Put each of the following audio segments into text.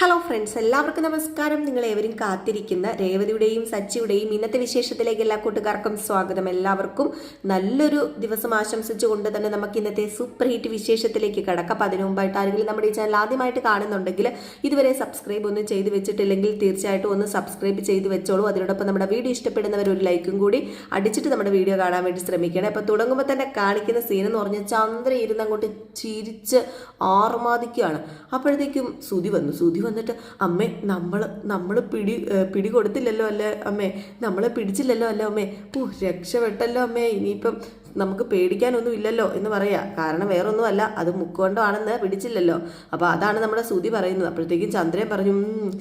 Hello friends എല്ലാവർക്കും നമസ്കാരം. നിങ്ങൾ ഏവരും കാത്തിരിക്കുന്ന രേവതിയുടെയും സച്ചിയുടെയും ഇന്നത്തെ വിശേഷത്തിലേക്ക് എല്ലാ കൂട്ടുകാർക്കും സ്വാഗതം. എല്ലാവർക്കും നല്ലൊരു ദിവസം ആശംസിച്ചുകൊണ്ട് തന്നെ നമുക്ക് ഇന്നത്തെ സൂപ്പർ ഹിറ്റ് വിശേഷത്തിലേക്ക് കിടക്കാം. അപ്പം അതിനു മുമ്പായിട്ട് ആരെങ്കിലും നമ്മുടെ ഈ ചാനൽ ആദ്യമായിട്ട് കാണുന്നുണ്ടെങ്കിൽ ഇതുവരെ സബ്സ്ക്രൈബ് ഒന്നും ചെയ്ത് വെച്ചിട്ടില്ലെങ്കിൽ തീർച്ചയായിട്ടും ഒന്ന് സബ്സ്ക്രൈബ് ചെയ്ത് വെച്ചോളൂ. അതിനോടൊപ്പം നമ്മുടെ വീഡിയോ ഇഷ്ടപ്പെടുന്നവർ ഒരു ലൈക്കും കൂടി അടിച്ചിട്ട് നമ്മുടെ വീഡിയോ കാണാൻ വേണ്ടി ശ്രമിക്കണം. അപ്പം തുടങ്ങുമ്പോൾ തന്നെ കാണിക്കുന്ന സീൻ എന്ന് പറഞ്ഞാൽ ചന്ദ്ര ഇരുന്ന് അങ്ങോട്ട് ചിരിച്ച് ആർമാദിക്കുകയാണ്. അപ്പോഴത്തേക്കും സുതി വന്നു. സുതി വന്നിട്ട് അമ്മേ നമ്മൾ നമ്മൾ പിടി പിടി കൊടുത്തില്ലല്ലോ അല്ലേ അമ്മേ? നമ്മളെ പിടിച്ചില്ലല്ലോ അല്ലേ അമ്മേ? ഓ രക്ഷപ്പെട്ടല്ലോ അമ്മേ ഇനിയിപ്പം നമുക്ക് പേടിക്കാനൊന്നും ഇല്ലല്ലോ എന്ന് പറയാ. കാരണം വേറൊന്നുമല്ല അത് മുക്കുകൊണ്ടാണെന്ന് പിടിച്ചില്ലല്ലോ. അപ്പോൾ അതാണ് നമ്മുടെ സുതി പറയുന്നത്. അപ്പോഴത്തേക്കും ചന്ദ്രൻ പറഞ്ഞു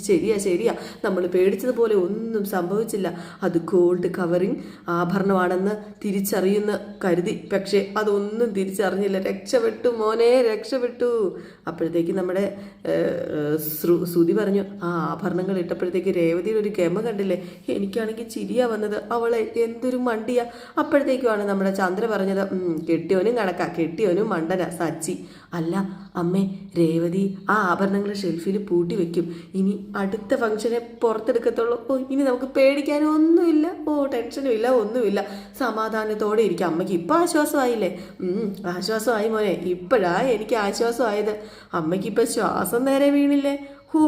ശരിയാ ശരിയാ. നമ്മൾ പേടിച്ചതുപോലെ ഒന്നും സംഭവിച്ചില്ല. അത് ഗോൾഡ് കവറിങ് ആഭരണമാണെന്ന് തിരിച്ചറിയുന്ന കരുതി. പക്ഷേ അതൊന്നും തിരിച്ചറിഞ്ഞില്ല. രക്ഷപ്പെട്ടു മോനെ രക്ഷപ്പെട്ടു. അപ്പോഴത്തേക്ക് നമ്മുടെ ശ്രുതി പറഞ്ഞു ആ ആഭരണങ്ങൾ ഇട്ടപ്പോഴത്തേക്ക് രേവതിയുടെ ഒരു ഗമ കണ്ടില്ലേ? എനിക്കാണെങ്കിൽ ചിരിയാ വന്നത്. അവളെ എന്തൊരു മണ്ടിയാ. അപ്പോഴത്തേക്കുമാണ് നമ്മുടെ ചന്ദ്ര പറഞ്ഞത് "ഉം, കെട്ടിയോനും കണക്കാ. കെട്ടിയോനും മണ്ടന സച്ചി. അല്ല അമ്മേ രേവതി ആ ആഭരണങ്ങൾ ഷെൽഫിൽ പൂട്ടി വെക്കും. ഇനി അടുത്ത ഫംഗ്ഷനെ പുറത്തെടുക്കത്തുള്ളൂ. ഓ ഇനി നമുക്ക് പേടിക്കാനും ഒന്നുമില്ല. ഓ ടെൻഷനും ഇല്ല ഒന്നുമില്ല. സമാധാനത്തോടെ ഇരിക്കും. അമ്മയ്ക്ക് ഇപ്പം ആശ്വാസമായില്ലേ? ആശ്വാസമായി മോനെ. ഇപ്പോഴാ എനിക്ക് ആശ്വാസമായത്. അമ്മയ്ക്ക് ഇപ്പം ശ്വാസം നേരെ വീണില്ലേ? ഹോ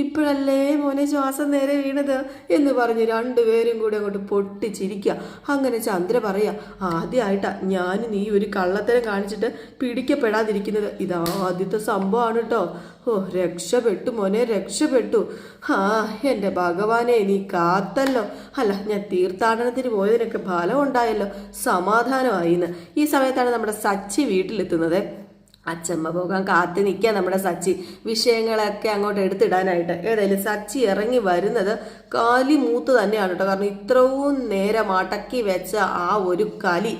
ഇപ്പോഴല്ലേ മോനെ ശ്വാസം നേരെ വീണത്? എന്ന് പറഞ്ഞ് രണ്ടുപേരും കൂടെ അങ്ങോട്ട് പൊട്ടിച്ചിരിക്കുക അങ്ങനെ ചന്ദ്ര പറയാ ആദ്യമായിട്ടാ ഞാൻ നീ ഒരു കള്ളത്തരം കാണിച്ചിട്ട് പിടിക്കപ്പെടാതിരിക്കുന്നത് ഇത് ആദ്യത്തെ സംഭവമാണ് കേട്ടോ ഓ രക്ഷപ്പെട്ടു മോനെ രക്ഷപ്പെട്ടു. ആ എന്റെ ഭഗവാനെ നീ കാത്തല്ലോ. അല്ല ഞാൻ തീർത്ഥാടനത്തിന് പോയതിനൊക്കെ ഫലം ഉണ്ടായല്ലോ. സമാധാനമായി എന്ന് ഈ സമയത്താണ് നമ്മുടെ സച്ചി വീട്ടിലെത്തുന്നത്. അച്ചമ്മ പോകാൻ കാത്തു നിൽക്കുക നമ്മുടെ സച്ചി. വിഷയങ്ങളൊക്കെ അങ്ങോട്ട് എടുത്തിടാനായിട്ട്. ഏതായാലും സച്ചി ഇറങ്ങി വരുന്നത് കാലി മൂത്ത് തന്നെയാണ് കേട്ടോ. കാരണം ഇത്രയും നേരം അടക്കി വെച്ച ആ ഒരു കലി.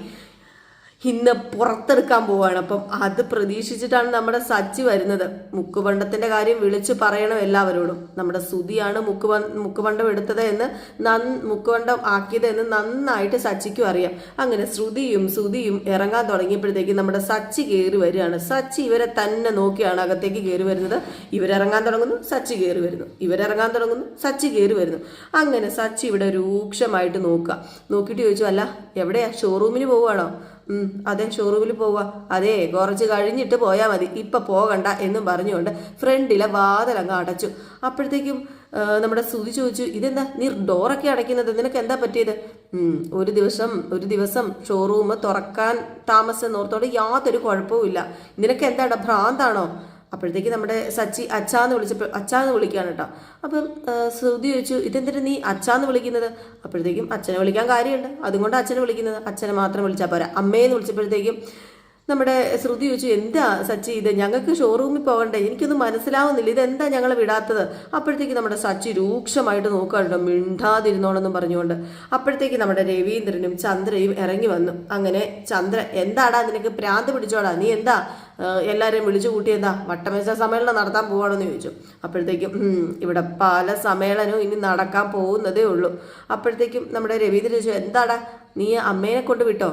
ഇന്ന് പുറത്തെടുക്കാൻ പോവാണ്. അപ്പം അത് പ്രതീക്ഷിച്ചിട്ടാണ് നമ്മുടെ സച്ചി വരുന്നത്. മുക്കുപണ്ടത്തിന്റെ കാര്യം വിളിച്ചു പറയണം എല്ലാവരോടും. നമ്മുടെ സുതിയാണ് മുക്കുപ മുക്കുപണ്ടം എടുത്തത് എന്ന് നന് മുക്കുപണ്ടം ആക്കിയത് എന്ന് നന്നായിട്ട് സച്ചിക്കും അറിയാം. അങ്ങനെ ശ്രുതിയും സുതിയും ഇറങ്ങാൻ തുടങ്ങിയപ്പോഴത്തേക്ക് നമ്മുടെ സച്ചി കയറി വരികയാണ്. സച്ചി ഇവരെ തന്നെ നോക്കിയാണ് അകത്തേക്ക് കയറി വരുന്നത്. ഇവരിറങ്ങാൻ തുടങ്ങുന്നു സച്ചി കയറി വരുന്നു. ഇവരിറങ്ങാൻ തുടങ്ങുന്നു സച്ചി കയറി വരുന്നു. അങ്ങനെ സച്ചി ഇവിടെ രൂക്ഷമായിട്ട് നോക്കുക. നോക്കിയിട്ട് ചോദിച്ചു അല്ല എവിടെയാ? ഷോറൂമിന് പോവുകയാണോ? അതെ ഷോറൂമിൽ പോവുക അതെ കുറച്ച് കഴിഞ്ഞിട്ട് പോയാൽ മതി. ഇപ്പൊ പോകണ്ട എന്നും പറഞ്ഞുകൊണ്ട് ഫ്രണ്ടിലെ വാതിലങ്ങ് അടച്ചു. അപ്പോഴത്തേക്കും നമ്മുടെ സുതി ചോദിച്ചു ഇതെന്താ? നീ ഡോറൊക്കെ അടയ്ക്കുന്നത്? നിനക്ക് എന്താ പറ്റിയത്? ഒരു ദിവസം ഒരു ദിവസം ഷോറൂം തുറക്കാൻ താമസം ഓർത്തോടെ യാതൊരു കുഴപ്പവും ഇല്ല നിനക്ക് എന്താടാ ഭ്രാന്താണോ? അപ്പോഴത്തേക്ക് നമ്മുടെ സച്ചി അച്ചാന്ന് വിളിച്ചപ്പോൾ അച്ചാന്ന് വിളിക്കുകയാണ് കേട്ടോ. അപ്പം ശ്രുതി ചോദിച്ചു ഇതെന്തിനാ നീ അച്ചാന്ന് വിളിക്കുന്നത്? അപ്പോഴത്തേക്കും അച്ഛനെ വിളിക്കാൻ കാര്യമുണ്ട്. അതുകൊണ്ട് അച്ഛനെ വിളിക്കുന്നത്. അച്ഛനെ മാത്രം വിളിച്ചാൽ പോരാ. അമ്മയെന്ന് വിളിച്ചപ്പോഴത്തേക്കും നമ്മുടെ ശ്രുതി ചോദിച്ചു എന്താ സച്ചി ഇത്? ഞങ്ങൾക്ക് ഷോറൂമിൽ പോകണ്ടേ. എനിക്കൊന്നും മനസ്സിലാവുന്നില്ല. ഇതെന്താ ഞങ്ങൾ വിടാത്തത്? അപ്പോഴത്തേക്ക് നമ്മുടെ സച്ചി രൂക്ഷമായിട്ട് നോക്കാറുണ്ടോ മിണ്ടാതിരുന്നോണെന്നും പറഞ്ഞുകൊണ്ട്. അപ്പോഴത്തേക്ക് നമ്മുടെ രവീന്ദ്രനും ചന്ദ്രയും ഇറങ്ങി വന്നു. അങ്ങനെ ചന്ദ്ര എന്താടാ നിനക്ക് പ്രാന്ത് പിടിച്ചോടാ? നീ എന്താ എല്ലാവരെയും വിളിച്ചു കൂട്ടി എന്താ വട്ടമേശ സമ്മേളനം നടത്താൻ പോവാണെന്ന് ചോദിച്ചു. അപ്പോഴത്തേക്കും ഇവിടെ പല സമ്മേളനവും ഇനി നടക്കാൻ പോകുന്നതേ ഉള്ളൂ. അപ്പോഴത്തേക്കും നമ്മുടെ രവീന്ദ്രൻ ചോദിച്ചു എന്താടാ നീ അമ്മേനെ കൊണ്ട് വിട്ടോ?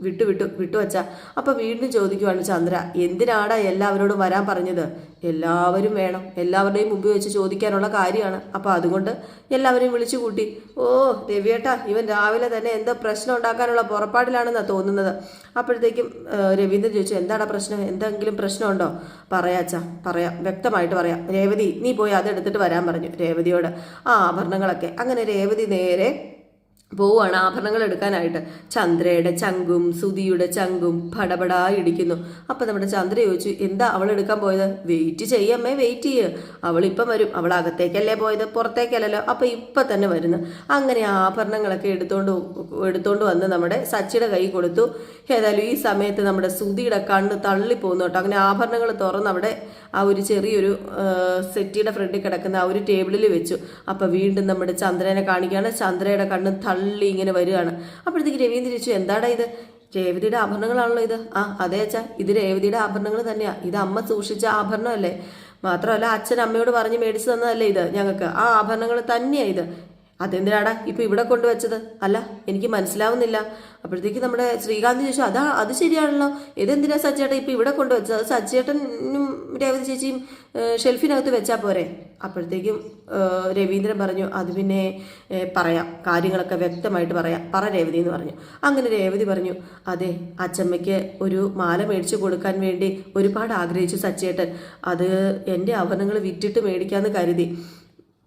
വിട്ടു വിട്ടു വിട്ടു വച്ച അപ്പൊ വീണ്ടും ചോദിക്കുവാണ് ചന്ദ്ര. എന്തിനാടാ എല്ലാവരോടും വരാൻ പറഞ്ഞത്? എല്ലാവരും വേണം. എല്ലാവരുടെയും മുമ്പിൽ വെച്ച് ചോദിക്കാനുള്ള കാര്യമാണ്. അപ്പൊ അതുകൊണ്ട് എല്ലാവരെയും വിളിച്ചു കൂട്ടി. ഓ രവിയേട്ടാ ഇവൻ രാവിലെ തന്നെ എന്തോ പ്രശ്നം ഉണ്ടാക്കാനുള്ള പുറപ്പാടിലാണെന്നാ തോന്നുന്നത്. അപ്പോഴത്തേക്കും രവീന്ദ്രൻ ചോദിച്ചു എന്താടാ പ്രശ്നം? എന്തെങ്കിലും പ്രശ്നമുണ്ടോ? പറയാച്ചാ പറയാം. വ്യക്തമായിട്ട് പറയാം. രേവതി നീ പോയി അതെടുത്തിട്ട് വരാൻ പറഞ്ഞു. രേവതിയോട്. ആ ആഭരണങ്ങളൊക്കെ. അങ്ങനെ രേവതി നേരെ പോവാണ് ആഭരണങ്ങൾ എടുക്കാനായിട്ട്. ചന്ദ്രയുടെ ചങ്കും സുതിയുടെ ചങ്കും പടപടാ ഇടിക്കുന്നു. അപ്പൊ നമ്മുടെ ചന്ദ്ര ചോദിച്ചു എന്താ അവൾ എടുക്കാൻ പോയത്? വെയിറ്റ് ചെയ്യമ്മേ വെയിറ്റ് ചെയ്യ്. അവൾ ഇപ്പം വരും. അവൾ അകത്തേക്കല്ലേ പോയത്? പുറത്തേക്കല്ലല്ലോ. അപ്പൊ ഇപ്പൊ തന്നെ വരുന്നു. അങ്ങനെ ആഭരണങ്ങളൊക്കെ എടുത്തോണ്ട് എടുത്തോണ്ട് വന്ന് നമ്മുടെ സച്ചിയുടെ കൈ കൊടുത്തു. ഏതായാലും ഈ സമയത്ത് നമ്മുടെ സുതിയുടെ കണ്ണ് തള്ളി പോകുന്നു കേട്ടോ. അങ്ങനെ ആഭരണങ്ങൾ തുറന്ന് അവിടെ ആ ഒരു ചെറിയൊരു സെറ്റിയുടെ ഫ്രണ്ടിൽ കിടക്കുന്ന ആ ഒരു ടേബിളിൽ വെച്ചു. അപ്പൊ വീണ്ടും നമ്മുടെ ചന്ദ്രനെ കാണിക്കുകയാണ്. ചന്ദ്രയുടെ കണ്ണ് തള്ളി ഇങ്ങനെ വരികയാണ്. അപ്പോഴത്തേക്ക് രവീന്ദ്ര തിരിച്ചു എന്താടാ ഇത്? രേവതിയുടെ ആഭരണങ്ങളാണല്ലോ ഇത്. ആ അതെ അച്ഛാ ഇത് രേവതിയുടെ ആഭരണങ്ങൾ തന്നെയാണ് ഇത് അമ്മ സൂക്ഷിച്ച ആഭരണമല്ലേ? മാത്രമല്ല അച്ഛൻ അമ്മയോട് പറഞ്ഞ് മേടിച്ചു തന്നതല്ലേ ഇത് ഞങ്ങൾക്ക്? ആ ആഭരണങ്ങൾ തന്നെയാണ് ഇത്. അതെന്തിനാടാ ഇപ്പൊ ഇവിടെ കൊണ്ടുവച്ചത്? അല്ല എനിക്ക് മനസ്സിലാവുന്നില്ല. അപ്പോഴത്തേക്ക് നമ്മുടെ ശ്രീകാന്ത് ചോദിച്ചു അതാ അത് ശരിയാണല്ലോ. ഇതെന്തിനാ സജ്ജേട്ടൻ ഇപ്പൊ ഇവിടെ കൊണ്ടുവച്ചത്? അത് സജ്ജേട്ടനും രേവതി ചേച്ചിയും ഷെൽഫിനകത്ത് വെച്ചാൽ പോരെ? അപ്പോഴത്തേക്കും രവീന്ദ്രൻ പറഞ്ഞു അത് പിന്നെ പറയാം. കാര്യങ്ങളൊക്കെ വ്യക്തമായിട്ട് പറയാം. പറ രേവതി എന്ന് പറഞ്ഞു. അങ്ങനെ രേവതി പറഞ്ഞു അതെ അച്ചമ്മയ്ക്ക് ഒരു മാല മേടിച്ചു കൊടുക്കാൻ വേണ്ടി ഒരുപാട് ആഗ്രഹിച്ചു സച്ചേട്ടൻ അത് എന്റെ ആഭരണങ്ങൾ വിറ്റിട്ട് മേടിക്കാമെന്ന് കരുതി.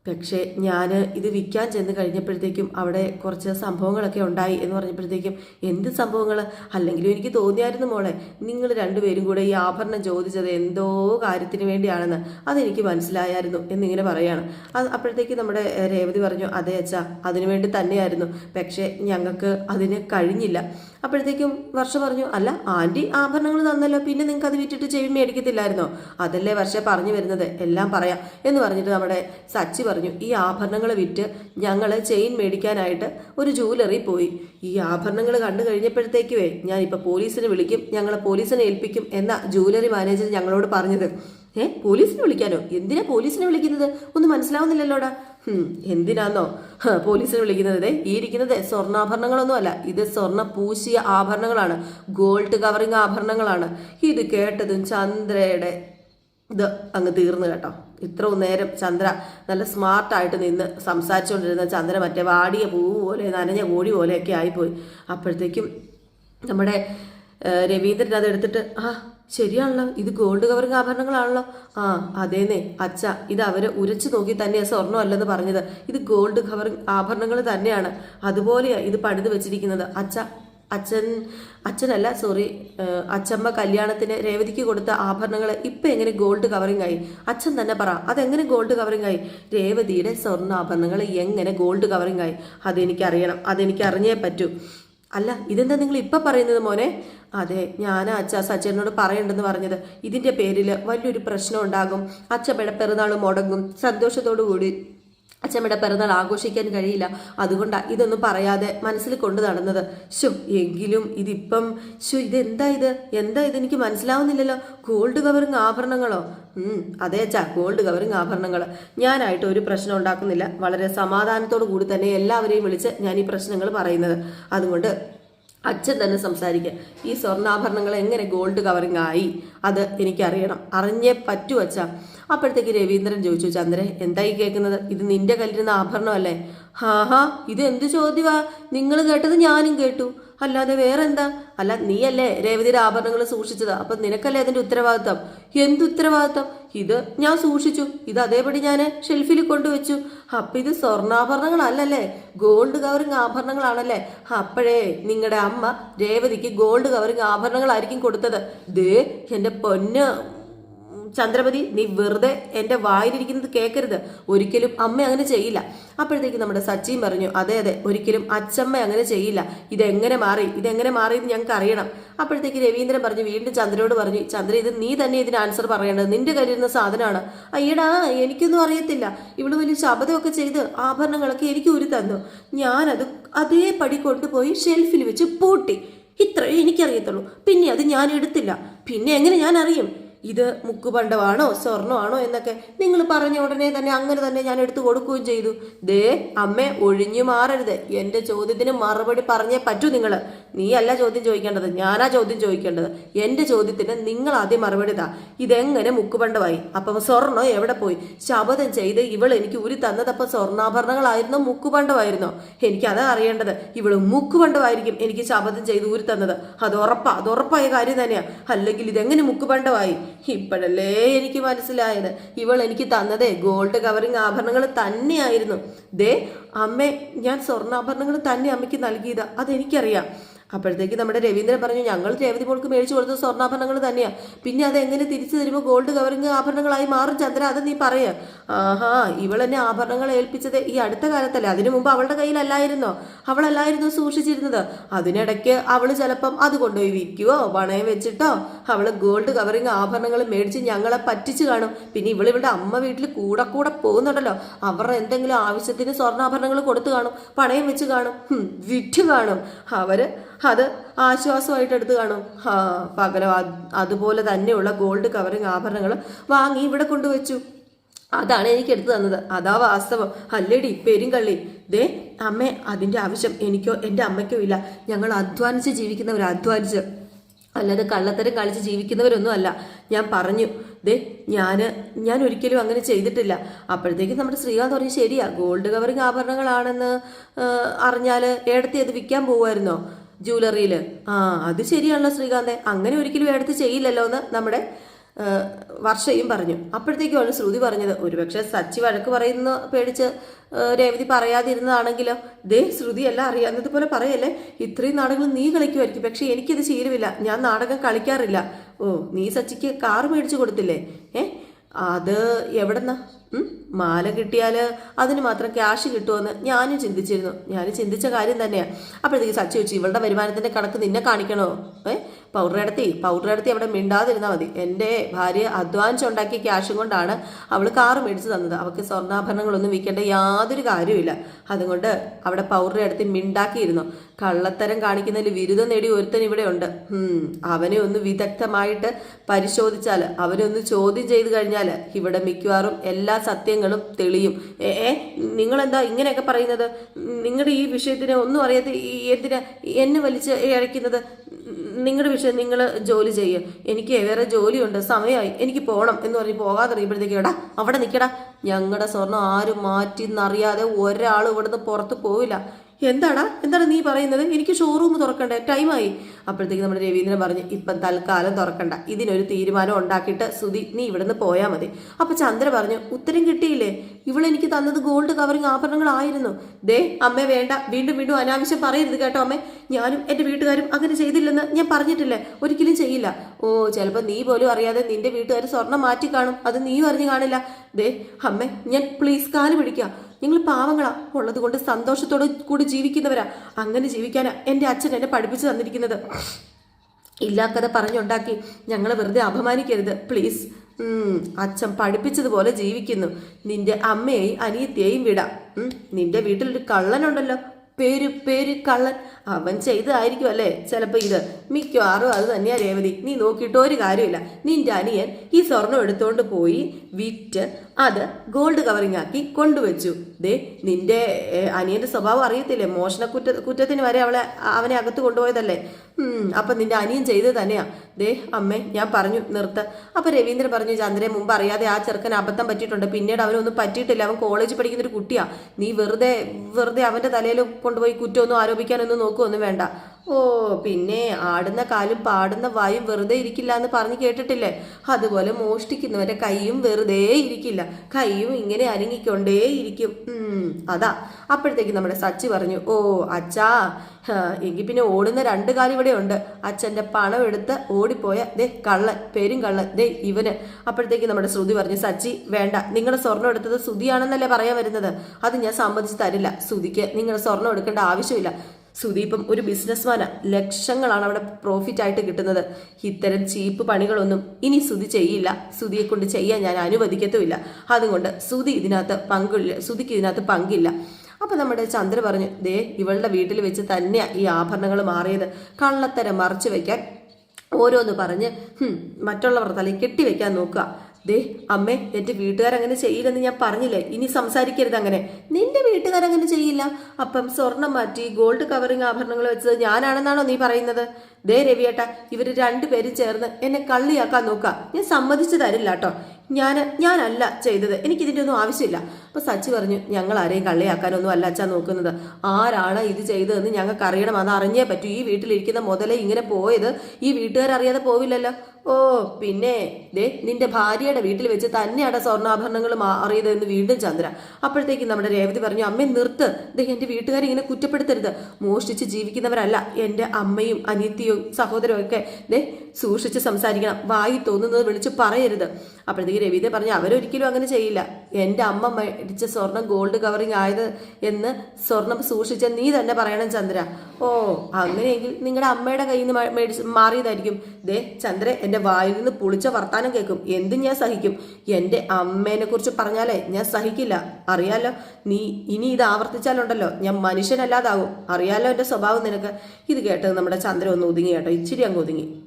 പക്ഷേ ഞാൻ ഇത് വിൽക്കാൻ ചെന്ന് കഴിഞ്ഞപ്പോഴത്തേക്കും അവിടെ കുറച്ച് സംഭവങ്ങളൊക്കെ ഉണ്ടായി എന്ന് പറഞ്ഞപ്പോഴത്തേക്കും എന്ത് സംഭവങ്ങൾ അല്ലെങ്കിലും എനിക്ക് തോന്നിയായിരുന്നു മോളെ നിങ്ങൾ രണ്ടുപേരും കൂടെ ഈ ആഭരണം ചോദിച്ചത് എന്തോ കാര്യത്തിന് വേണ്ടിയാണെന്ന് അതെനിക്ക് മനസ്സിലായായിരുന്നു എന്നിങ്ങനെ പറയാണ്. അത് അപ്പോഴത്തേക്ക് നമ്മുടെ രേവതി പറഞ്ഞു അതെ അച്ഛാ അതിനുവേണ്ടി തന്നെയായിരുന്നു. പക്ഷേ ഞങ്ങൾക്ക് അതിന് കഴിഞ്ഞില്ല. അപ്പോഴത്തേക്കും വർഷ പറഞ്ഞു അല്ല ആന്റി ആഭരണങ്ങൾ തന്നല്ലോ പിന്നെ നിങ്ങൾക്ക് അത് വിറ്റിട്ട് ചെവി മേടിക്കത്തില്ലായിരുന്നോ? അതല്ലേ വർഷ പറഞ്ഞു വരുന്നത് എല്ലാം പറയാം എന്ന് പറഞ്ഞിട്ട് നമ്മുടെ സച്ചി പറഞ്ഞു ഈ ആഭരണങ്ങൾ വിറ്റ് ഞങ്ങൾ ചെയിൻ മേടിക്കാനായിട്ട് ഒരു ജൂവലറി പോയി. ഈ ആഭരണങ്ങൾ കണ്ടു കഴിഞ്ഞപ്പോഴത്തേക്കുവേ ഞാൻ ഇപ്പോൾ പോലീസിനെ വിളിക്കും ഞങ്ങളെ പോലീസിനെ ഏൽപ്പിക്കും എന്ന ജൂവലറി മാനേജർ ഞങ്ങളോട് പറഞ്ഞത്. ഏ പോലീസിനെ വിളിക്കാനോ? എന്തിനാ പോലീസിനെ വിളിക്കുന്നത്? ഒന്നും മനസ്സിലാവുന്നില്ലല്ലോടാ. എന്തിനാന്നോ? പോലീസിനെ വിളിക്കുന്നത് ഈ ഇരിക്കുന്നത് സ്വർണാഭരണങ്ങളൊന്നും അല്ല. ഇത് സ്വർണ പൂശിയ ആഭരണങ്ങളാണ്. Gold covering ആഭരണങ്ങളാണ്. ഇത് കേട്ടതും ചന്ദ്രയുടെ ഇത് അങ്ങ് തീർന്നു കേട്ടോ. ഇത്രയും നേരം ചന്ദ്ര നല്ല സ്മാർട്ടായിട്ട് നിന്ന് സംസാരിച്ചുകൊണ്ടിരുന്ന ചന്ദ്ര മറ്റേ വാടിയ പൂവ് പോലെ നനഞ്ഞ കോഴി പോലെയൊക്കെ ആയിപ്പോയി. അപ്പോഴത്തേക്കും നമ്മുടെ രവീന്ദ്രൻ അത് എടുത്തിട്ട് ആ ശരിയാണല്ലോ. ഇത് ഗോൾഡ് കവറിങ് ആഭരണങ്ങളാണല്ലോ. ആ അതേന്നേ. അച്ഛ ഇത് അവർ ഉരച്ചു നോക്കി തന്നെയാ സ്വർണമല്ലെന്ന് പറഞ്ഞത്. ഇത് ഗോൾഡ് കവറിങ് ആഭരണങ്ങൾ തന്നെയാണ്. അതുപോലെയാ ഇത് പണിത് വെച്ചിരിക്കുന്നത്. അച്ഛ അച്ഛൻ അച്ഛനല്ല സോറി അച്ഛമ്മ കല്യാണത്തിന് രേവതിക്ക് കൊടുത്ത ആഭരണങ്ങൾ ഇപ്പം എങ്ങനെ ഗോൾഡ് കവറിംഗ് ആയി? അച്ഛൻ തന്നെ പറ അതെങ്ങനെ ഗോൾഡ് കവറിംഗ് ആയി? രേവതിയുടെ സ്വർണാഭരണങ്ങൾ എങ്ങനെ ഗോൾഡ് കവറിംഗ് ആയി? അതെനിക്കറിയണം അതെനിക്ക് അറിഞ്ഞേ പറ്റൂ. അല്ല ഇതെന്താ നിങ്ങൾ ഇപ്പം പറയുന്നത് മോനെ? അതെ ഞാൻ അച്ഛ സച്ചനോട് പറയണ്ടെന്ന് പറഞ്ഞത്. ഇതിന്റെ പേരിൽ വലിയൊരു പ്രശ്നം ഉണ്ടാകും. അച്ഛമ്മയുടെ പെടപ്പെറുന്നാളും മുടങ്ങും. സന്തോഷത്തോടു കൂടി അച്ഛമ്മയുടെ പിറന്നാൾ ആഘോഷിക്കാൻ കഴിയില്ല. അതുകൊണ്ടാണ് ഇതൊന്നും പറയാതെ മനസ്സിൽ കൊണ്ടു നടന്നത്. ഷോ എങ്കിലും ഇതിപ്പം ശോ ഇതെന്താ ഇത്? എന്താ ഇത്? എനിക്ക് മനസ്സിലാവുന്നില്ലല്ലോ. ഗോൾഡ് കവറിങ് ആഭരണങ്ങളോ? അതെ അച്ഛാ ഗോൾഡ് കവറിങ് ആഭരണങ്ങൾ ഞാനായിട്ട് ഒരു പ്രശ്നം ഉണ്ടാക്കുന്നില്ല. വളരെ സമാധാനത്തോടു കൂടി തന്നെ എല്ലാവരെയും വിളിച്ച് ഞാൻ ഈ പ്രശ്നങ്ങൾ പറയുന്നത്. അതുകൊണ്ട് അച്ഛൻ തന്നെ സംസാരിക്കുക ഈ സ്വർണാഭരണങ്ങൾ എങ്ങനെ ഗോൾഡ് കവറിങ് ആയി? അത് എനിക്കറിയണം. അറിഞ്ഞേ പറ്റൂ അച്ഛാ. അപ്പോഴത്തേക്ക് രവീന്ദ്രൻ ചോദിച്ചു ചന്ദ്രൻ എന്തായി കേൾക്കുന്നത്? ഇത് നിന്റെ കല്ലിരുന്ന ആഭരണമല്ലേ? ഹാ ഹാ ഇത് എന്ത് ചോദ്യമാ നിങ്ങൾ കേട്ടത് ഞാനും കേട്ടു. അല്ലാതെ വേറെ എന്താ അല്ല നീയല്ലേ രേവതിയുടെ ആഭരണങ്ങൾ സൂക്ഷിച്ചത്? അപ്പൊ നിനക്കല്ലേ അതിന്റെ ഉത്തരവാദിത്തം? എന്ത് ഉത്തരവാദിത്തം? ഇത് ഞാൻ സൂക്ഷിച്ചു. ഇത് അതേപടി ഞാൻ ഷെൽഫിൽ കൊണ്ടുവച്ചു. അപ്പൊ ഇത് സ്വർണാഭരണങ്ങളല്ലേ ഗോൾഡ് കവറിങ് ആഭരണങ്ങളാണല്ലേ? അപ്പോഴേ നിങ്ങളുടെ അമ്മ രേവതിക്ക് ഗോൾഡ് കവറിങ് ആഭരണങ്ങളായിരിക്കും കൊടുത്തത്. ദേ എന്റെ പൊന്ന് ചന്ദ്രപതി നീ വെറുതെ എന്റെ വായിലിരിക്കുന്നത് കേൾക്കരുത്. ഒരിക്കലും അമ്മ അങ്ങനെ ചെയ്യില്ല. അപ്പോഴത്തേക്ക് നമ്മുടെ സച്ചിൻ പറഞ്ഞു അതെ അതെ ഒരിക്കലും അച്ചമ്മ അങ്ങനെ ചെയ്യില്ല. ഇതെങ്ങനെ മാറി? ഇതെങ്ങനെ മാറി എന്ന് ഞങ്ങൾക്ക് അറിയണം. അപ്പോഴത്തേക്ക് രവീന്ദ്രൻ പറഞ്ഞു വീണ്ടും ചന്ദ്രയോട് പറഞ്ഞു ചന്ദ്ര ഇത് നീ തന്നെ ഇതിന് ആൻസർ പറയേണ്ടത്. നിന്റെ കയ്യിലിരുന്ന സാധനമാണ്. അയ്യടാ എനിക്കൊന്നും അറിയത്തില്ല. ഇവിടെ വലിയ ശബ്ദമൊക്കെ ചെയ്ത് ആഭരണങ്ങളൊക്കെ എനിക്ക് ഒരു തന്നു. ഞാനത് അതേപടി കൊണ്ടുപോയി ഷെൽഫിൽ വെച്ച് പൂട്ടി. ഇത്രയേ എനിക്കറിയത്തുള്ളൂ. പിന്നെ അത് ഞാൻ എടുത്തില്ല. പിന്നെ എങ്ങനെ ഞാൻ അറിയും? ഇത് മുക്കുപണ്ടമാണോ സ്വർണമാണോ എന്നൊക്കെ നിങ്ങൾ പറഞ്ഞ ഉടനെ തന്നെ അങ്ങനെ തന്നെ ഞാൻ എടുത്തു കൊടുക്കുകയും ചെയ്തു. ദേ അമ്മ ഒഴിഞ്ഞു മാറരുത്. എന്റെ ചോദ്യത്തിന് മറുപടി പറഞ്ഞേ പറ്റൂ നിങ്ങൾ നീ അല്ല ചോദ്യം ചോദിക്കേണ്ടത്. ഞാനാ ചോദ്യം ചോദിക്കേണ്ടത്. എന്റെ ചോദ്യത്തിന് നിങ്ങൾ ആദ്യം മറുപടി താ ഇതെങ്ങനെ മുക്കുപണ്ടമായി? അപ്പം സ്വർണം എവിടെ പോയി? ശപഥം ചെയ്ത് ഇവൾ എനിക്ക് ഉരി തന്നതപ്പം സ്വർണാഭരണങ്ങളായിരുന്നോ മുക്കുപണ്ടമായിരുന്നോ. എനിക്ക് അതാ അറിയേണ്ടത്. ഇവൾ മുക്കുപണ്ടമായിരിക്കും എനിക്ക് ശപഥം ചെയ്ത് ഉരി തന്നത്. അത് ഉറപ്പാ അത് ഉറപ്പായ കാര്യം തന്നെയാ. അല്ലെങ്കിൽ ഇതെങ്ങനെ മുക്കുപണ്ടമായി? ഇപ്പോഴല്ലേ എനിക്ക് മനസ്സിലായത്? ഇവൾ എനിക്ക് തന്നതേ ഗോൾഡ് കവറിങ് ആഭരണങ്ങൾ തന്നെയായിരുന്നു. ദേ അമ്മേ ഞാൻ സ്വർണാഭരണങ്ങൾ തന്നെ അമ്മയ്ക്ക് നൽകിയത്. അതെനിക്കറിയാം. അപ്പോഴത്തേക്ക് നമ്മുടെ രവീന്ദ്രൻ പറഞ്ഞു ഞങ്ങൾ രേവതി മോൾക്ക് മേടിച്ചു കൊടുത്ത സ്വർണാഭരണങ്ങൾ തന്നെയാണ് പിന്നെ അത് എങ്ങനെ തിരിച്ചു തരുമ്പോൾ ഗോൾഡ് കവറിങ് ആഭരണങ്ങളായി മാറും ചന്ദ്ര? അത് നീ പറയുക ആഹാ ഇവൾ എന്നെ ആഭരണങ്ങൾ ഏൽപ്പിച്ചത് ഈ അടുത്ത കാലത്തല്ല. അതിനു മുമ്പ് അവളുടെ കയ്യിലല്ലായിരുന്നോ? അവളല്ലായിരുന്നു സൂക്ഷിച്ചിരുന്നത്? അതിനിടയ്ക്ക് അവൾ ചിലപ്പം അത് കൊണ്ടുപോയി വിൽക്കുവോ? പണയം വെച്ചിട്ടോ? അവൾ ഗോൾഡ് കവറിങ് ആഭരണങ്ങൾ മേടിച്ച് ഞങ്ങളെ പറ്റിച്ചു കാണും. പിന്നെ ഇവൾ ഇവളുടെ അമ്മ വീട്ടിൽ കൂടെ കൂടെ പോകുന്നുണ്ടല്ലോ. അവരുടെ എന്തെങ്കിലും ആവശ്യത്തിന് സ്വർണാഭരണങ്ങൾ കൊടുത്തു കാണും. പണയം വെച്ച് കാണും. വിറ്റ് കാണും. അവർ അത് ആശ്വാസമായിട്ട് എടുത്ത് കാണും. ആ പകരം അത് അതുപോലെ തന്നെയുള്ള ഗോൾഡ് കവറിങ് ആഭരണങ്ങൾ വാങ്ങി ഇവിടെ കൊണ്ടുവച്ചു. അതാണ് എനിക്ക് എടുത്തു തന്നത്. അതാ വാസ്തവം. അല്ലേടി പെരുങ്കള്ളി. ദേ അമ്മേ അതിന്റെ ആവശ്യം എനിക്കോ എന്റെ അമ്മയ്ക്കോ ഇല്ല. ഞങ്ങൾ അധ്വാനിച്ച് ജീവിക്കുന്നവർ അധ്വാനിച്ച്. അല്ലാതെ കള്ളത്തരം കളിച്ച് ജീവിക്കുന്നവരൊന്നും അല്ല ഞാൻ പറഞ്ഞു ദേ ഞാൻ ഞാൻ ഒരിക്കലും അങ്ങനെ ചെയ്തിട്ടില്ല. അപ്പോഴത്തേക്കും നമ്മുടെ ശ്രീകാന്ത് പറഞ്ഞു ശരിയാ. ഗോൾഡ് കവറിങ് ആഭരണങ്ങളാണെന്ന് അറിഞ്ഞാൽ ഏടത്തി അത് വിൽക്കാൻ പോവുമായിരുന്നോ ജ്വല്ലറിയിൽ ആ അത് ശരിയാണല്ലോ ശ്രീകാന്തെ. അങ്ങനെ ഒരിക്കലും എടുത്ത് ചെയ്യില്ലല്ലോ എന്ന് നമ്മുടെ വർഷയും പറഞ്ഞു. അപ്പോഴത്തേക്കുമാണ് ശ്രുതി പറഞ്ഞത് ഒരുപക്ഷെ സച്ചി വഴക്ക് പറയുന്ന പേടിച്ച് രേവതി പറയാതിരുന്നതാണെങ്കിലോ? ദേ ശ്രുതി എല്ലാം അറിയാവുന്നത് പോലെ പറയല്ലേ ഇത്രയും നാടകങ്ങൾ നീ കളിക്കുമായിരിക്കും പക്ഷെ എനിക്കിത് ശീലമില്ല. ഞാൻ നാടകം കളിക്കാറില്ല. ഓ നീ സച്ചിക്ക് കാർ മേടിച്ചു കൊടുത്തില്ലേ? ഏ അത് എവിടെന്നാ? മാല കിട്ടിയാൽ അതിന് മാത്രം ക്യാഷ് കിട്ടുമെന്ന് ഞാനും ചിന്തിച്ചിരുന്നു. ഞാൻ ചിന്തിച്ച കാര്യം തന്നെയാണ് അപ്പോഴത്തേക്ക് സച്ചി വെച്ചു ഇവളുടെ വരുമാനത്തിന്റെ കണക്ക് നിന്നെ കാണിക്കണോ? ഏ? പൗഡർ എടുത്തി പൗഡർ അവിടെ മിണ്ടാതിരുന്നാൽ മതി. എന്റെ ഭാര്യ അധ്വാനിച്ച് ഉണ്ടാക്കിയ ക്യാഷും കൊണ്ടാണ് അവൾ കാറ് മേടിച്ചു തന്നത്. അവൾക്ക് സ്വർണാഭരണങ്ങളൊന്നും വിൽക്കേണ്ട യാതൊരു കാര്യമില്ല അതുകൊണ്ട് അവിടെ പൗഡർ എടുത്ത് മിണ്ടാക്കിയിരുന്നു. കള്ളത്തരം കാണിക്കുന്നതിൽ ബിരുദം നേടി ഒരുത്തൻ ഇവിടെ ഉണ്ട്. അവനെ ഒന്ന് വിദഗ്ധമായിട്ട് പരിശോധിച്ചാൽ അവനെ ഒന്ന് ചോദ്യം ചെയ്ത് കഴിഞ്ഞാൽ ഇവിടെ മിക്കവാറും എല്ലാ സത്യങ്ങളും തെളിയും. ഏ നിങ്ങളെന്താ ഇങ്ങനെയൊക്കെ പറയുന്നത്? നിങ്ങളുടെ ഈ വിഷയത്തിന് ഒന്നും അറിയാതെ എന്തിനാ എന്നെ വലിച്ച് ഇഴയ്ക്കുന്നത് നിങ്ങളുടെ വിഷയം നിങ്ങൾ ജോലി ചെയ്യുക എനിക്ക് വേറെ ജോലിയുണ്ട്. സമയമായി എനിക്ക് പോകണം എന്ന് പറഞ്ഞ് പോകാതെ അറിയുമ്പോഴത്തേക്ക് എടാ അവിടെ നിൽക്കടാ ഞങ്ങളുടെ സ്വർണം ആരും മാറ്റി എന്നറിയാതെ ഒരാളും ഇവിടുന്ന് പുറത്ത് പോവില്ല. എന്താടാ? എന്താണ് നീ പറയുന്നത്? എനിക്ക് ഷോറൂം തുറക്കണ്ടേ? ടൈമായി അപ്പോഴത്തേക്ക് നമ്മുടെ രവീന്ദ്രൻ പറഞ്ഞു ഇപ്പം തൽക്കാലം തുറക്കണ്ട. ഇതിനൊരു തീരുമാനം ഉണ്ടാക്കിയിട്ട് സുധി നീ ഇവിടുന്ന് പോയാൽ മതി. അപ്പൊ ചന്ദ്ര പറഞ്ഞു ഉത്തരം കിട്ടിയില്ലേ? ഇവളെനിക്ക് തന്നത് ഗോൾഡ് കവറിങ് ആഭരണങ്ങളായിരുന്നു. ദേ അമ്മേ വേണ്ട. വീണ്ടും വീണ്ടും അനാവശ്യം പറയരുത് കേട്ടോ അമ്മേ. ഞാനും എന്റെ വീട്ടുകാരും അങ്ങനെ ചെയ്തില്ലെന്ന് ഞാൻ പറഞ്ഞിട്ടില്ലേ? ഒരിക്കലും ചെയ്യില്ല. ഓ ചിലപ്പോൾ നീ പോലും അറിയാതെ നിന്റെ വീട്ടുകാർ സ്വർണം മാറ്റി കാണും. അത് നീ അറിഞ്ഞു കാണില്ല. ദേ അമ്മേ ഞാൻ പ്ലീസ് കാൽ പിടിക്കാം. നിങ്ങൾ പാവങ്ങളാ. ഉള്ളത് കൊണ്ട് സന്തോഷത്തോടെ കൂടി ജീവിക്കുന്നവരാ. അങ്ങനെ ജീവിക്കാനാ എന്റെ അച്ഛൻ എന്നെ പഠിപ്പിച്ചു തന്നിരിക്കുന്നത്. ഇല്ലാക്കഥ പറഞ്ഞുണ്ടാക്കി. ഞങ്ങളെ വെറുതെ അപമാനിക്കരുത്. പ്ലീസ്. അച്ഛൻ പഠിപ്പിച്ചതുപോലെ ജീവിക്കുന്നു. നിന്റെ അമ്മയെയും അനിയത്തെയും വിടാം. നിന്റെ വീട്ടിലൊരു കള്ളനുണ്ടല്ലോ. പേര് പേര് കള്ളൻ. അവൻ ചെയ്തതായിരിക്കും അല്ലേ? ചിലപ്പോൾ ഇത്. മിക്കവാറും അത് തന്നെയാ രേവതി. നീ നോക്കിയിട്ട് ഒരു കാര്യമില്ല. നിന്റെ അനിയൻ ഈ സ്വർണം എടുത്തുകൊണ്ട് പോയി വിറ്റ് അത് ഗോൾഡ് കവറിങ് ആക്കി കൊണ്ടുവച്ചു. ദേ നിന്റെ അനിയന്റെ സ്വഭാവം അറിയത്തില്ലേ? മോഷണ കുറ്റ കുറ്റത്തിന് വരെ അവളെ അവനെ അകത്ത് കൊണ്ടുപോയതല്ലേ? അപ്പം നിന്റെ അനിയൻ ചെയ്തത് തന്നെയാ. ദേ അമ്മ ഞാൻ പറഞ്ഞു നിർത്ത. അപ്പൊ രവീന്ദ്രൻ പറഞ്ഞു ചന്ദ്രനെ മുമ്പ് അറിയാതെ ആ ചെറുക്കൻ അബദ്ധം പറ്റിയിട്ടുണ്ട്. പിന്നീട് അവനൊന്നും പറ്റിയിട്ടില്ല. അവൻ കോളേജിൽ പഠിക്കുന്ന ഒരു കുട്ടിയാ. നീ വെറുതെ വെറുതെ അവന്റെ തലയിൽ കൊണ്ടുപോയി കുറ്റമൊന്നും ആരോപിക്കാനൊന്നും നോക്കുമൊന്നും വേണ്ട. ഓ പിന്നെ ആടുന്ന കാലും പാടുന്ന വായും വെറുതെ ഇരിക്കില്ല എന്ന് പറഞ്ഞു കേട്ടിട്ടില്ലേ? അതുപോലെ മോഷ്ടിക്കുന്നവരെ കൈയും വെറുതെ ഇരിക്കില്ല. കൈയും ഇങ്ങനെ അനങ്ങിക്കൊണ്ടേ ഇരിക്കും. അതാ. അപ്പോഴത്തേക്ക് നമ്മുടെ സച്ചി പറഞ്ഞു ഓ അച്ഛാ എങ്കിൽ പിന്നെ ഓടുന്ന രണ്ട് കാലം ഇവിടെ ഉണ്ട്. അച്ഛന്റെ പണം എടുത്ത് ഓടിപ്പോയ ദേ കള്ളൻ പേരും കള്ളൻ ദേ ഇവന്. അപ്പോഴത്തേക്ക് നമ്മുടെ ശ്രുതി പറഞ്ഞു സച്ചി വേണ്ട. നിങ്ങളുടെ സ്വർണം എടുത്തത് ശ്രുതിയാണെന്നല്ലേ പറയാൻ വരുന്നത്? അത് ഞാൻ സമ്മതിച്ച് തരില്ല. ശ്രുതിക്ക് നിങ്ങളുടെ സ്വർണം എടുക്കേണ്ട ആവശ്യമില്ല. ഇപ്പം ഒരു ബിസിനസ്മാന. ലക്ഷങ്ങളാണ് അവിടെ പ്രോഫിറ്റ് ആയിട്ട് കിട്ടുന്നത്. ഇത്തരം ചീപ്പ് പണികളൊന്നും ഇനി സുതി ചെയ്യില്ല. സുതിയെ കൊണ്ട് ചെയ്യാൻ ഞാൻ അനുവദിക്കത്തുമില്ല. അതുകൊണ്ട് സുതി ഇതിനകത്ത് പങ്കില്ല സുതിക്ക് ഇതിനകത്ത് പങ്കില്ല. അപ്പൊ നമ്മുടെ ചന്ദ്ര പറഞ്ഞു ദേ ഇവളുടെ വീട്ടിൽ വെച്ച് തന്നെയാ ഈ ആഭരണങ്ങൾ മാറിയത്. കള്ളത്തരം മറച്ചു വെക്കാൻ ഓരോന്ന് പറഞ്ഞ് മറ്റുള്ളവർ തലയിൽ കെട്ടിവെക്കാൻ നോക്കുക. ദേ അമ്മേ എന്റെ വീട്ടുകാരങ്ങനെ ചെയ്യില്ലെന്ന് ഞാൻ പറഞ്ഞില്ലേ? ഇനി സംസാരിക്കരുത് അങ്ങനെ. നിന്റെ വീട്ടുകാരങ്ങനെ ചെയ്യില്ല? അപ്പം സ്വർണം മാറ്റി ഗോൾഡ് കവറിങ് ആഭരണങ്ങൾ വെച്ചത് ഞാനാണെന്നാണോ നീ പറയുന്നത്? ദേ രവിയേട്ട ഇവർ രണ്ടുപേരും ചേർന്ന് എന്നെ കള്ളിയാക്കാൻ നോക്കുക ഞാൻ സമ്മതിച്ചു തരില്ല കേട്ടോ ഞാൻ ഞാനല്ല ചെയ്തത്. എനിക്ക് ഇതിന്റെ ഒന്നും ആവശ്യമില്ല. അപ്പൊ സച്ചി പറഞ്ഞു ഞങ്ങൾ ആരെയും കള്ളിയാക്കാനൊന്നും അല്ല അച്ഛാ നോക്കുന്നത്. ആരാണ് ഇത് ചെയ്തതെന്ന് ഞങ്ങൾക്ക് അറിയണം അത് അറിഞ്ഞേ പറ്റൂ. ഈ വീട്ടിലിരിക്കുന്ന മുതലേ ഇങ്ങനെ പോയത് ഈ വീട്ടുകാരറിയാതെ പോവില്ലല്ലോ. ഓ പിന്നെ ദേ നിന്റെ ഭാര്യയുടെ വീട്ടിൽ വെച്ച് തന്നെയാണ് സ്വർണാഭരണങ്ങൾ മാറിയത് എന്ന് വീണ്ടും ചന്ദ്ര. അപ്പോഴത്തേക്ക് നമ്മുടെ രേവതി പറഞ്ഞു അമ്മ നിർത്ത്. ദേ എന്റെ വീട്ടുകാരെ ഇങ്ങനെ കുറ്റപ്പെടുത്തരുത്. മോഷ്ടിച്ച് ജീവിക്കുന്നവരല്ല. എന്റെ അമ്മയും അനിയത്തിയും സഹോദരവും ഒക്കെ ദേ സൂക്ഷിച്ച് സംസാരിക്കണം. വായി തോന്നുന്നത് വിളിച്ച് പറയരുത്. അപ്പോഴത്തേക്ക് രവീന്ദ്രൻ പറഞ്ഞു അവരൊരിക്കലും അങ്ങനെ ചെയ്യില്ല. എന്റെ അമ്മ മേടിച്ച സ്വർണം ഗോൾഡ് കവറിങ് ആയത് എന്ന് സ്വർണം സൂക്ഷിച്ച നീ തന്നെ പറയണം ചന്ദ്ര. ഓ അങ്ങനെയെങ്കിൽ നിങ്ങളുടെ അമ്മയുടെ കയ്യിൽ നിന്ന് മേടിച്ച് മാറിയതായിരിക്കും. ദേ ചന്ദ്ര എന്റെ വായിൽ നിന്ന് പുളിച്ച വർത്താനം കേൾക്കും. എന്ത് ഞാൻ സഹിക്കും? എന്റെ അമ്മേനെ കുറിച്ച് പറഞ്ഞാലേ ഞാൻ സഹിക്കില്ല. അറിയാലോ നീ ഇനി ഇത് ആവർത്തിച്ചാലുണ്ടല്ലോ. ഞാൻ മനുഷ്യനല്ലാതാവും. അറിയാലോ എന്റെ സ്വഭാവം നിനക്ക്? ഇത് കേട്ടത് നമ്മുടെ ചന്ദ്രൻ ഒന്ന് ഒതുങ്ങി കേട്ടോ. ഇച്ചിരി അങ്ങ് ഒതുങ്ങി.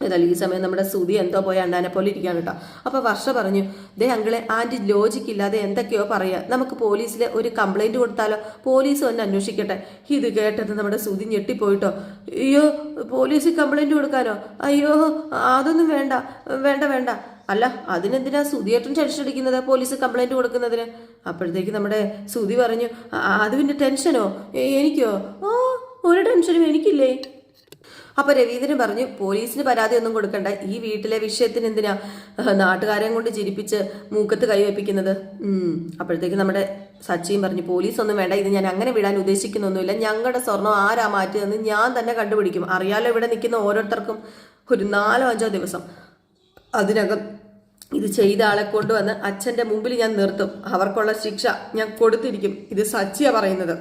ഏതായാലും ഈ സമയം നമ്മുടെ സുതി എന്തോ പോയ അണ്ടാനെ പോലെ ഇരിക്കുകയാണ് കേട്ടോ. അപ്പോൾ വർഷ പറഞ്ഞു ദേ അങ്കിളെ ആന്റി ലോജിക്ക് ഇല്ലാതെ എന്തൊക്കെയോ പറയുക നമുക്ക് പോലീസിൽ ഒരു കംപ്ലൈന്റ് കൊടുത്താലോ? പോലീസ് വന്ന് അന്വേഷിക്കട്ടെ. ഇത് കേട്ടത് നമ്മുടെ സുതി ഞെട്ടിപ്പോയിട്ടോ. അയ്യോ പോലീസ് കംപ്ലൈന്റ് കൊടുക്കാനോ? അയ്യോ അതൊന്നും വേണ്ട വേണ്ട വേണ്ട. അല്ല അതിനെന്തിനാ സുതിയേട്ടൻ ടെൻഷൻ അടിക്കുന്നത് പോലീസ് കംപ്ലൈന്റ് കൊടുക്കുന്നതിന്? അപ്പോഴത്തേക്ക് നമ്മുടെ സുതി പറഞ്ഞു "ആ, അത് പിന്നെ ടെൻഷനോ എനിക്കോ? ഓ ഒരു ടെൻഷനും എനിക്കില്ലേ. അപ്പൊ രവീന്ദ്രൻ പറഞ്ഞു പോലീസിന് പരാതി ഒന്നും കൊടുക്കണ്ട. ഈ വീട്ടിലെ വിഷയത്തിന് എന്തിനാ നാട്ടുകാരെയും കൊണ്ട് ചിരിപ്പിച്ച് മൂക്കത്ത് കൈവെപ്പിക്കുന്നത് ഉം. അപ്പോഴത്തേക്ക് നമ്മുടെ സച്ചിയും പറഞ്ഞു പോലീസ് ഒന്നും വേണ്ട. ഇത് ഞാൻ അങ്ങനെ വിടാൻ ഉദ്ദേശിക്കുന്നൊന്നുമില്ല. ഞങ്ങളുടെ സ്വർണം ആരാ മാറ്റിയതെന്ന് ഞാൻ തന്നെ കണ്ടുപിടിക്കും. അറിയാലോ ഇവിടെ നിൽക്കുന്ന ഓരോരുത്തർക്കും ഒരു നാലോ അഞ്ചോ ദിവസം. അതിനകം ഇത് ചെയ്ത ആളെ കൊണ്ടുവന്ന് അച്ഛന്റെ മുമ്പിൽ ഞാൻ നിർത്തും. അവർക്കുള്ള ശിക്ഷ ഞാൻ കൊടുത്തിരിക്കും. ഇത് സച്ചിയ പറയുന്നത്.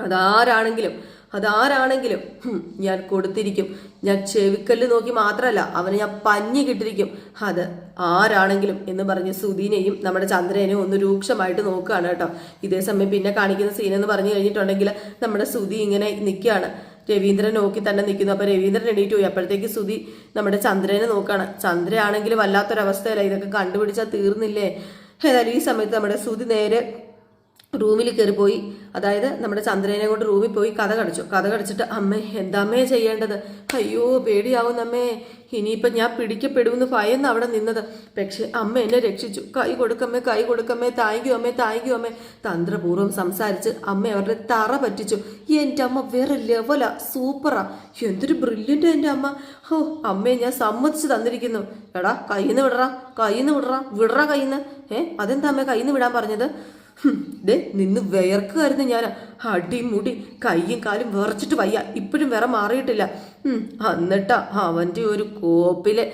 അതാരാണെങ്കിലും അതാരാണെങ്കിലും ഞാൻ കൊടുത്തിരിക്കും. ഞാൻ ചെവിക്കല്ല് നോക്കി മാത്രമല്ല അവന് ഞാൻ പഞ്ഞി കിട്ടിരിക്കും. അത് ആരാണെങ്കിലും എന്ന് പറഞ്ഞ് സുധീനെയും നമ്മുടെ ചന്ദ്രനെയും ഒന്ന് രൂക്ഷമായിട്ട് നോക്കുകയാണ് കേട്ടോ. ഇതേ സമയം പിന്നെ കാണിക്കുന്ന സീൻ എന്ന് പറഞ്ഞു കഴിഞ്ഞിട്ടുണ്ടെങ്കിൽ നമ്മുടെ സുധി ഇങ്ങനെ നിൽക്കുകയാണ്. രവീന്ദ്രൻ നോക്കി തന്നെ നിൽക്കുന്നു. അപ്പൊ രവീന്ദ്രൻ എണീറ്റ് പോയി. അപ്പോഴത്തേക്ക് സുധി നമ്മുടെ ചന്ദ്രനെ നോക്കുകയാണ്. ചന്ദ്രയാണെങ്കിൽ വല്ലാത്തൊരവസ്ഥയല്ല? ഇതൊക്കെ കണ്ടുപിടിച്ചാൽ തീർന്നില്ലേ? ഏതായാലും ഈ സമയത്ത് നമ്മുടെ സുധി നേരെ റൂമിൽ കയറിപ്പോയി പോയി. അതായത് നമ്മുടെ ചന്ദ്രനെ കൊണ്ട് റൂമിൽ പോയി കഥ കടിച്ചു. കഥ കടിച്ചിട്ട് അമ്മ എന്താമ്മേ ചെയ്യേണ്ടത്? അയ്യോ പേടിയാവുന്ന അമ്മേ. ഇനിയിപ്പം ഞാൻ പിടിക്കപ്പെടുമെന്ന് ഭയന്ന് അവിടെ നിന്നത്. പക്ഷെ അമ്മ എന്നെ രക്ഷിച്ചു. കൈ കൊടുക്കമ്മേ കൈ കൊടുക്കമ്മേ. താങ്ക് യു അമ്മേ താങ്ക് യു അമ്മേ. തന്ത്രപൂർവം സംസാരിച്ച് അമ്മ അവരുടെ തറ പറ്റിച്ചു. എന്റെ അമ്മ വേറെ ലെവലാ സൂപ്പറാ എന്തൊരു ബ്രില്യന്റ് എന്റെ അമ്മ. ഓ അമ്മയെ ഞാൻ സമ്മതിച്ച് തന്നിരിക്കുന്നു. എടാ കയ്യിൽ നിന്ന് വിടറാ. കയ്യിൽ നിന്ന് വിടറാ. വിടറാ കയ്യിൽ നിന്ന് ഏഹ് അതെന്താ അമ്മ നിന്ന് വിടാൻ പറഞ്ഞത്? ദേ നിന്ന് വിയർക്കുമായിരുന്നു ഞാൻ. അടിമുടി കൈയും കാലും വിറച്ചിട്ട് വയ്യ. ഇപ്പോഴും വിറ മാറിയിട്ടില്ല. എന്നിട്ടാ അവന്റെ ഒരു കോപ്പിലെ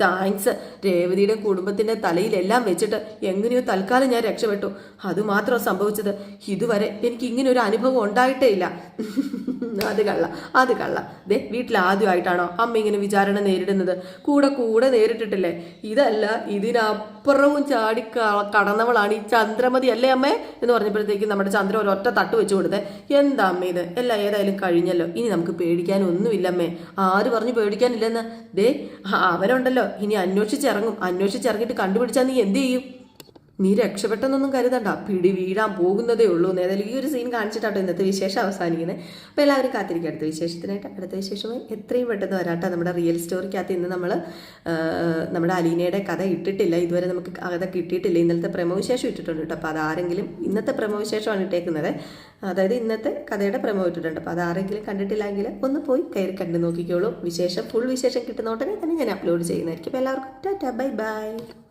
താങ്ക്സ്. രേവതിയുടെ കുടുംബത്തിന്റെ തലയിലെല്ലാം വെച്ചിട്ട് എങ്ങനെയോ തൽക്കാലം ഞാൻ രക്ഷപ്പെട്ടു. അതുമാത്രം സംഭവിച്ചത്. ഇതുവരെ എനിക്ക് ഇങ്ങനെ ഒരു അനുഭവം ഉണ്ടായിട്ടേ ഇല്ല. അത് കള്ള അത് കള്ള. ദേ വീട്ടിൽ ആദ്യമായിട്ടാണോ അമ്മ ഇങ്ങനെ വിചാരണ നേരിടുന്നത്? കൂടെ കൂടെ നേരിട്ടിട്ടില്ലേ? ഇതല്ല ഇതിനപ്പുറവും ചാടി കടന്നവളാണ് ഈ ചന്ദ്രമതി അല്ലേ? അമ്മേ എന്ന് പറഞ്ഞപ്പോഴത്തേക്ക് നമ്മുടെ ചന്ദ്ര ഒരൊറ്റ തട്ട് വെച്ച് കൊടുത്തേ എന്താ അമ്മ ഇത്? എല്ലാം ഏതായാലും കഴിഞ്ഞല്ലോ. ഇനി നമുക്ക് പേടിക്കാനൊന്നുമില്ല അമ്മേ ആര് പറഞ്ഞു പേടിക്കാനില്ലെന്ന്? ദേ അവരുണ്ടല്ലോ. ഇനി അന്വേഷിച്ചിറങ്ങും. അന്വേഷിച്ചിറങ്ങിയിട്ട് കണ്ടുപിടിച്ചാൽ നീ എന്ത് ചെയ്യും? നീ രക്ഷപ്പെട്ടെന്നൊന്നും കരുതണ്ട. പിടി വീഴാൻ പോകുന്നതേ ഉള്ളൂ. എന്ന് ഈ ഒരു സീൻ കാണിച്ചിട്ടാട്ടോ ഇന്നത്തെ വിശേഷം അവസാനിക്കുന്നത് അപ്പോൾ എല്ലാവരും കാത്തിരിക്കുക അടുത്ത വിശേഷത്തിനായിട്ട് അടുത്ത വിശേഷമായി എത്രയും പെട്ടെന്ന് വരാട്ടോ. നമ്മുടെ റിയൽ സ്റ്റോറിക്കകത്ത് ഇന്ന് നമ്മൾ നമ്മുടെ അലീനയുടെ കഥ ഇട്ടിട്ടില്ല. ഇതുവരെ നമുക്ക് കഥ കിട്ടിയിട്ടില്ല. ഇന്നലത്തെ പ്രമോവിശേഷം ഇട്ടിട്ടുണ്ട് കേട്ടോ. അപ്പോൾ അതാരെങ്കിലും ഇന്നത്തെ പ്രമോവിശേഷമാണ് ഇട്ടേക്കുന്നത്. അതായത് ഇന്നത്തെ കഥയുടെ പ്രമോ ഇട്ടിട്ടുണ്ട്. അപ്പോൾ അതാരെങ്കിലും കണ്ടിട്ടില്ലെങ്കിൽ ഒന്ന് പോയി കയറി കണ്ടു നോക്കിക്കോളൂ. വിശേഷം ഫുൾ വിശേഷം കിട്ടുന്ന ഉടനെ തന്നെ ഞാൻ അപ്ലോഡ് ചെയ്യുന്നതായിരിക്കും. അപ്പോൾ എല്ലാവർക്കും ടാറ്റാ ബൈ ബൈ.